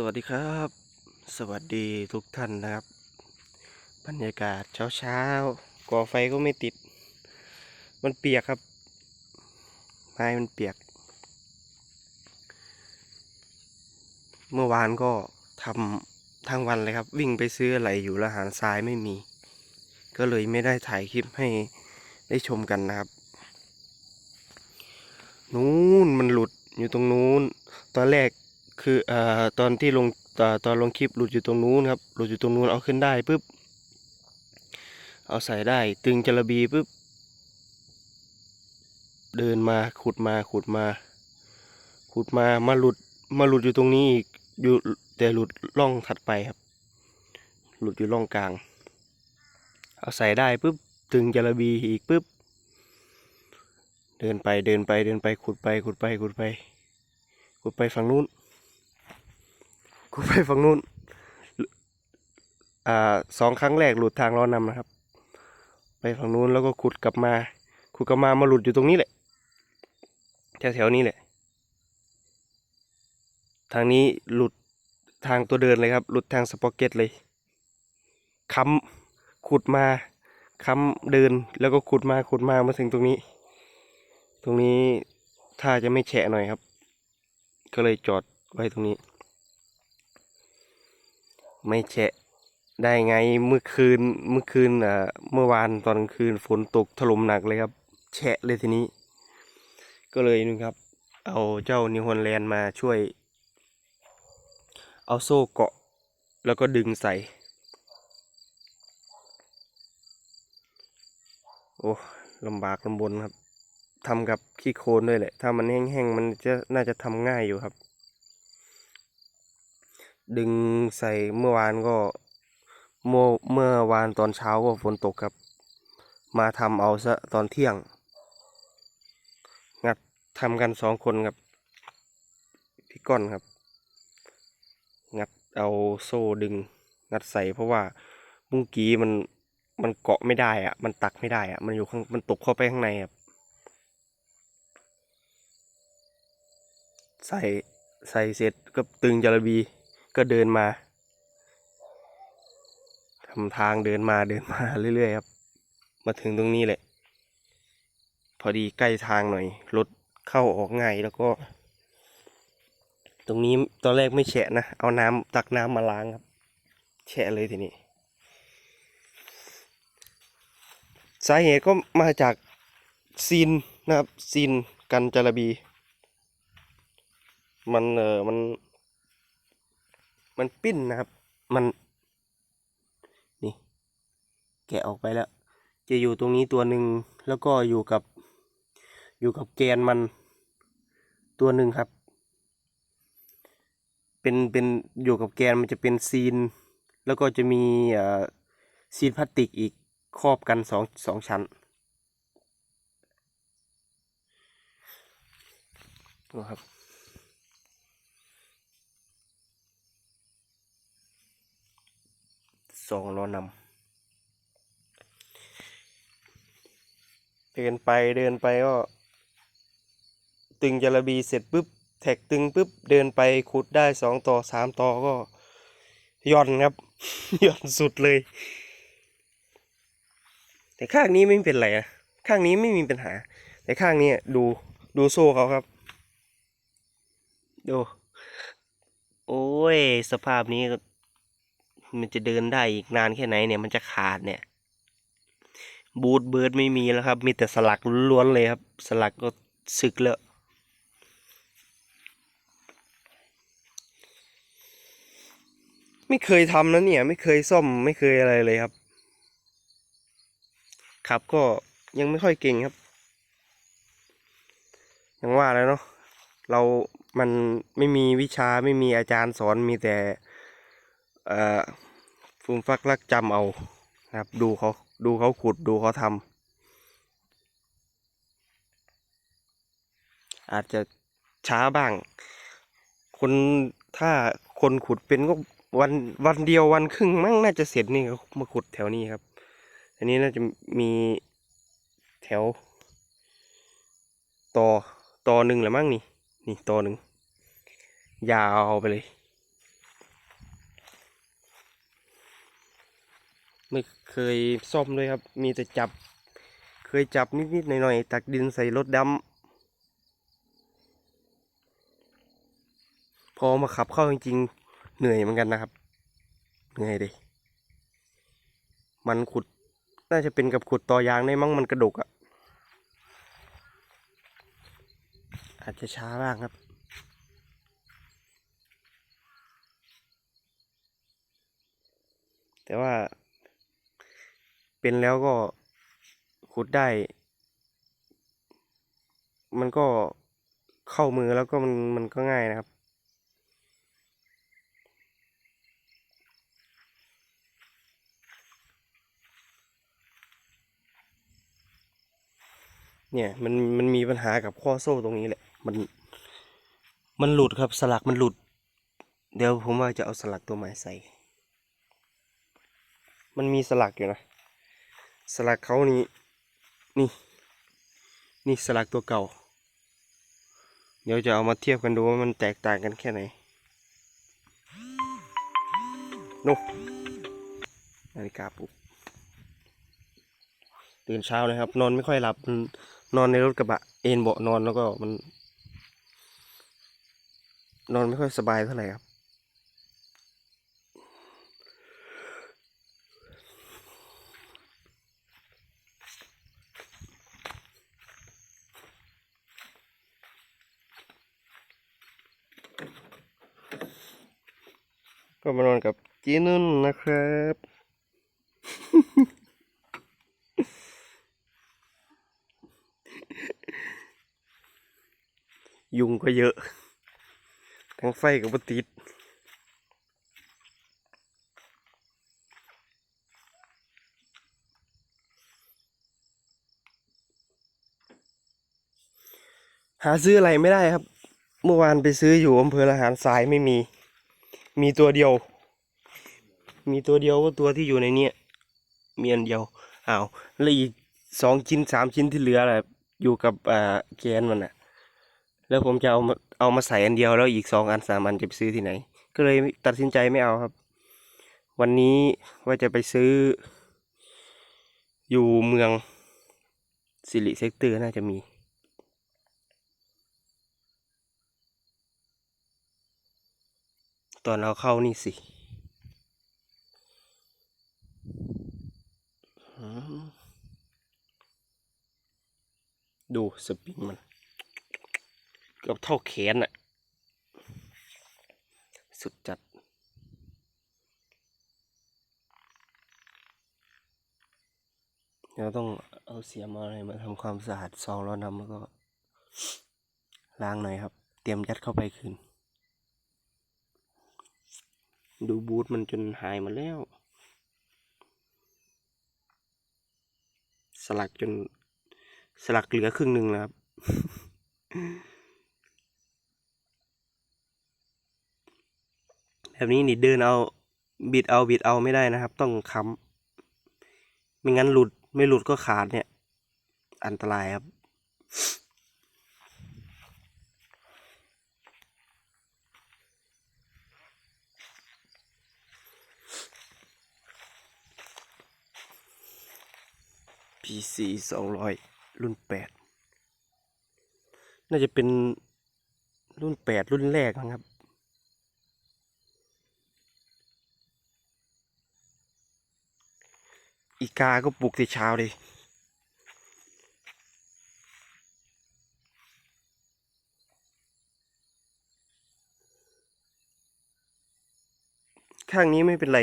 สวัสดีครับ สวัสดีทุกท่านนะครับ บรรยากาศเช้าเช้าๆก่อไฟก็ไม่ติด มันเปียกครับไม้มันเปียก เมื่อวานก็ทำทั้งวันเลยครับ วิ่งไปซื้ออะไรอยู่แล้วหารทรายไม่มี ก็เลยไม่ได้ถ่ายคลิปให้ได้ชมกันนะครับ นู้นมันหลุดอยู่ตรงนู้น ตอนแรก คืออ่อตอนที่ลงตอนตอนลงคลิปหลุดอยู่ตรงนู้นครับหลุดอยู่ตรงนู้นเอาขึ้นได้ปุ๊บเอาใส่ได้ ตึงจระบีปุ๊บเดินมาขุดมาขุดมา ขุดมามาหลุดมาหลุดอยู่ตรงนี้อีกอยู่แต่หลุดร่องถัดไปครับ หลุดอยู่ร่องกลาง เอาใส่ได้ปุ๊บตึงจระบีอีกปุ๊บเดินไปเดินไปเดินไปขุดไปขุดไปขุดไปขุดไปฝั่งนู้น ขุดไปฝั่งนู้นอ่าสองครั้งแรกหลุดทางล้อนำนะครับ ไปฝั่งนู้นแล้วก็ขุดกลับมาขุดกลับมามาหลุดอยู่ตรงนี้แหละแถวแถวๆนี้แหละ ทางนี้หลุดทางตัวเดินเลยครับ หลุดทางสปอเก็ตเลยค้ำขุดมาค้ำเดินแล้วก็ขุดมาขุดมามาถึงตรงนี้ ตรงนี้ถ้าจะไม่แฉะหน่อยครับ ก็เลยจอดไว้ตรงนี้ ไม่แฉะได้ไงเมื่อคืนเมื่อคืนอ่าเมื่อวานตอนกลางคืนฝนตกถล่มหนักเลยครับ แฉะเลยทีนี้ ก็เลยนึงครับ เอาเจ้านิวฮอลแลนด์มาช่วย เอาโซ่เกาะ แล้วก็ดึงใส่ โอ้ลำบากลำบนครับทำกับขี้โคลนด้วยแหละ ถ้ามันแห้งๆ มันจะน่าจะทำง่ายอยู่ครับ ดึงใส่เมื่อวานก็เมื่อเมื่อวานตอนเช้าก็ฝนตกครับ มาทำเอาซะตอนเที่ยง งัดทำกันสองคนกับพี่ก้อนครับ งัดเอาโซ่ดึง งัดใส่เพราะว่าเมุ้งกี้มันมันเกาะไม่ได้อะมันตักไม่ได้อะมันอยู่ข้างมันตกเข้าไปข้างในครับใส่ใส่เสร็จก็ตึงจระบี ก็เดินมาทำทางเดินมาเดินมาเรื่อยๆครับ มาถึงตรงนี้แหละ พอดีใกล้ทางหน่อยรถเข้าออกง่ายแล้วก็ ตรงนี้ตอนแรกไม่แฉะนะ เอาน้ำตักน้ำมาล้างครับ แฉะเลยทีนี้ สาเหตุก็มาจากซีนนะครับซีนกันจระบี มันเออมัน มันปิ้นนะครับ มัน นี่ แกะออกไปแล้ว จะอยู่ตรงนี้ตัวหนึ่งแล้วก็อยู่กับ อยู่กับแกนมันตัวหนึ่งครับ เป็น เป็น อยู่กับแกนมันจะเป็นซีน แล้วก็จะมีซีนพลาสติกอีกครอบกันสองสองชั้นนะครับ สองล้อนำเดินไปเดินไปก็ ตึงจระบีเสร็จปุ๊บแท็กตึงปุ๊บเดินไปขุดได้สองต่อสามต่อก็ย่อนครับย่อนสุดเลย แต่ข้างนี้ไม่เป็นไรนะข้างนี้ไม่มีปัญหา แต่ข้างนี้ดูดูโซ่เขาครับ ดู โอ้ย สภาพนี้ มันจะเดินได้อีกนานแค่ไหนเนี่ยมันจะขาดเนี่ยบูทเบิร์ดไม่มีแล้วครับ มีแต่สลักล้วนเลยครับ สลักก็สึกแล้วไม่เคยทำนะเนี่ย ไม่เคยซ่อมไม่เคยอะไรเลยครับขับก็ยังไม่ค่อยเก่งครับอย่างว่าแล้วเนาะเรามันไม่มีวิชาไม่มีอาจารย์สอนมีแต่ ฟูมฟักรักจำเอานะครับ ดูเขาดูเขาขุดดูเขาทำอาจจะช้าบ้าง คนถ้าคนขุดเป็นก็วันวันเดียววันครึ่งมั่งน่าจะเสร็จนี่เขามาขุดแถวนี้ครับ อันนี้น่าจะมีแถว ต่อต่อหนึ่งหรือมั้งนี่ นี่ต่อหนึ่งยาวไปเลย ไม่ เคยซ่อมเลยครับ มีแต่จับ เคยจับนิดๆหน่อยๆตักดินใส่รถดำพอมาขับเข้าจริงๆเหนื่อยเหมือนกันนะครับ เหนื่อยดิมันขุดน่าจะเป็นกับขุดต่อยางได้มั้งมันกระดกอะ่ะ อาจจะช้าบ้างครับแต่ว่า เป็นแล้วก็ขุดได้ มันก็เข้ามือแล้วก็มันมันก็ง่ายนะครับ เนี่ยมันมันมีปัญหากับข้อโซ่ตรงนี้แหละ มัน มันหลุดครับสลักมันหลุด เดี๋ยวผมว่าจะเอาสลักตัวใหม่ใส่ มันมีสลักอยู่นะ สลักเขานี่นี่ นี่สลักตัวเก่า เดี๋ยวจะเอามาเทียบกันดูว่ามันแตกต่างกันแค่ไหนนู่นนาฬิกาปลุกตื่นเช้าเลยครับ นอนไม่ค่อยหลับ นอนในรถกระบะ เอนเบาะนอนแล้วก็มัน นอนไม่ค่อยสบายเท่าไหร่ครับ ก็มานอนกับจีนุ่นนะครับ ยุงก็เยอะ ทั้งไฟกับติดหาซื้ออะไรไม่ได้ครับ เมื่อวานไปซื้ออยู่อำเภอละหารสายไม่มี มีตัวเดียว มีตัวเดียวก็ตัวที่อยู่ในเนี้ยมีอันเดียวอ้าวแล้วอีกสองชิ้นสามชิ้นที่เหลือแหละอยู่กับอ่าแกนมันอะ แล้วผมจะเอามาเอามาใส่อันเดียวแล้วอีกสองอันสามอันจะไปซื้อที่ไหน ก็เลยตัดสินใจไม่เอาครับ วันนี้ว่าจะไปซื้อ อยู่เมืองสิริเซกเตอร์น่าจะมี ตอนเราเข้านี่สิดูสปริงมันเกือบเท่าแขนอะสุดจัด เราต้องเอาเสียมอาอะไรมาทำความสะอาดซองแล้วนำแล้วก็ล้างหน่อยครับ เตรียมยัดเข้าไปคืน ดูบูทมันจนหายมาแล้ว สลักจนสลักเหลือครึ่งหนึ่งแล้วครับ แบบนี้นี่เดินเอาบิดเอาบิดเอาไม่ได้นะครับ ต้องค้ำไม่งั้นหลุดไม่หลุดก็ขาดเนี่ย อันตรายครับ PC สองร้อยรุ่นแปดน่าจะเป็นรุ่นแปดรุ่นแรกนะครับ อีกาก็ปลุกแต่เช้าเลยข้างนี้ไม่เป็นไร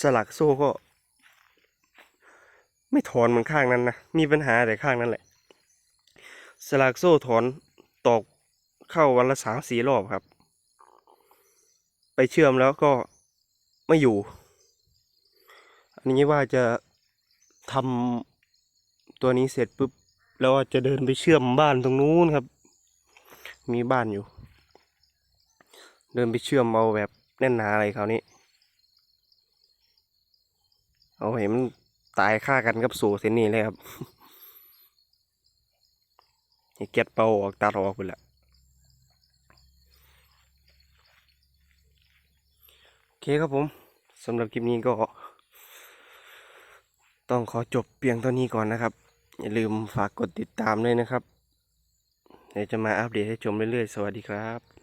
สลักโซ่ก็ ไม่ถอนเหมือนข้างนั้นนะ มีปัญหาแต่ข้างนั้นแหละ สลักโซ่ถอนตอกเข้าวันละสามสี่รอบครับ ไปเชื่อมแล้วก็ไม่อยู่ อันนี้ว่าจะทำตัวนี้เสร็จปุ๊บ แล้วจะเดินไปเชื่อมบ้านตรงนู้นครับ มีบ้านอยู่ เดินไปเชื่อมเอาแบบแน่นหนาอะไรคราวนี้ เอาเห็นมัน ตายฆ่ากันกับโซ่เส้นนี้เลยครับให้เก็ตเป่าออกตัดออกไปละโอเคครับผมสำหรับคลิปนี้ก็ต้องขอจบเพียงเท่านี้ก่อนนะครับ อย่าลืมฝากกดติดตามด้วยนะครับ เดี๋ยวจะมาอัปเดตให้ชมเรื่อยๆ สวัสดีครับ